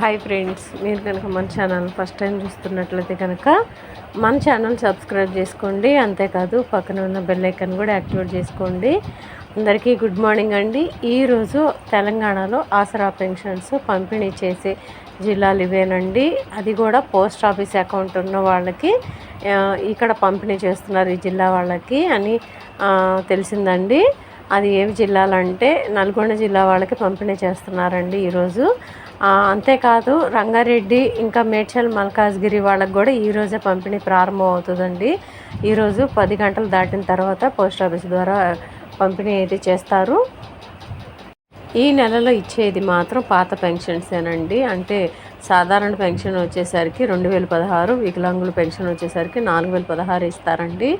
Hi friends మీరు కనుక మన ఛానల్ ఫస్ట్ టైం చూస్తున్నట్లయితే కనుక మన ఛానల్ సబ్స్క్రైబ్ చేసుకోండి. అంతేకాదు పక్కన ఉన్న బెల్ ఐకాన్ కూడా యాక్టివేట్ చేసుకోండి. అందరికీ గుడ్ మార్నింగ్ అండి. ఈరోజు తెలంగాణలో ఆసరా పెన్షన్స్ పంపిణీ చేసే జిల్లాలు ఇవేనండి. అది కూడా పోస్ట్ ఆఫీస్ అకౌంట్ ఉన్న వాళ్ళకి ఇక్కడ పంపిణీ చేస్తున్నారు ఈ జిల్లా వాళ్ళకి అని తెలిసిందండి. అది ఏవి జిల్లాలంటే నల్గొండ జిల్లా వాళ్ళకి పంపిణీ చేస్తున్నారండి ఈరోజు. అంతేకాదు రంగారెడ్డి ఇంకా మేడ్చల్ మల్కాజ్గిరి వాళ్ళకి కూడా ఈరోజే పంపిణీ ప్రారంభం అవుతుందండి. ఈరోజు పది గంటలు దాటిన తర్వాత పోస్ట్ ఆఫీస్ ద్వారా పంపిణీ అయితే చేస్తారు. ఈ నెలలో ఇచ్చేది మాత్రం పాత పెన్షన్సేనండి. అంటే సాధారణ పెన్షన్ వచ్చేసరికి రెండు వేల పదహారు వికలాంగుల పెన్షన్ వచ్చేసరికి నాలుగు వేల పదహారు ఇస్తారండి.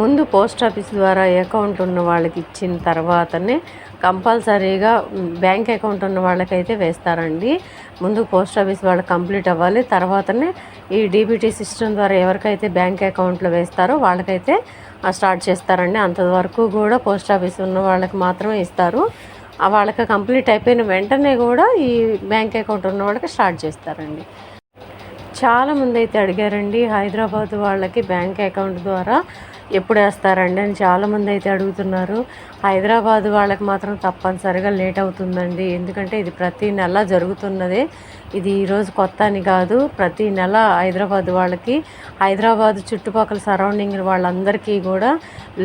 ముందు పోస్ట్ ఆఫీస్ ద్వారా అకౌంట్ ఉన్న వాళ్ళకి ఇచ్చిన తర్వాతనే కంపల్సరీగా బ్యాంక్ అకౌంట్ ఉన్న వాళ్ళకైతే వేస్తారండి. ముందు పోస్ట్ ఆఫీస్ వాళ్ళకి కంప్లీట్ అవ్వాలి. తర్వాతనే ఈ డీబీటీ సిస్టమ్ ద్వారా ఎవరికైతే బ్యాంక్ అకౌంట్లో వేస్తారో వాళ్ళకైతే స్టార్ట్ చేస్తారండి. అంతవరకు కూడా పోస్ట్ ఆఫీస్ ఉన్న వాళ్ళకి మాత్రమే ఇస్తారు. వాళ్ళకి కంప్లీట్ అయిపోయిన వెంటనే కూడా ఈ బ్యాంక్ అకౌంట్ ఉన్న వాళ్ళకి స్టార్ట్ చేస్తారండి. చాలా మంది అయితే అడిగారండి హైదరాబాద్ వాళ్ళకి బ్యాంక్ అకౌంట్ ద్వారా ఎప్పుడు వేస్తారండి అని చాలామంది అయితే అడుగుతున్నారు. హైదరాబాద్ వాళ్ళకి మాత్రం తప్పనిసరిగా లేట్ అవుతుందండి. ఎందుకంటే ఇది ప్రతి నెల జరుగుతున్నదే. ఇది ఈరోజు కొత్త అని కాదు ప్రతి నెల హైదరాబాద్ వాళ్ళకి హైదరాబాద్ చుట్టుపక్కల సరౌండింగ్ వాళ్ళందరికీ కూడా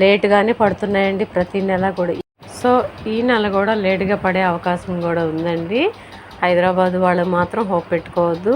లేట్గానే పడుతున్నాయండి ప్రతి నెల కూడా. సో ఈ నెల కూడా లేట్గా పడే అవకాశం కూడా ఉందండి. హైదరాబాద్ వాళ్ళు మాత్రం హోప్ పెట్టుకోవద్దు.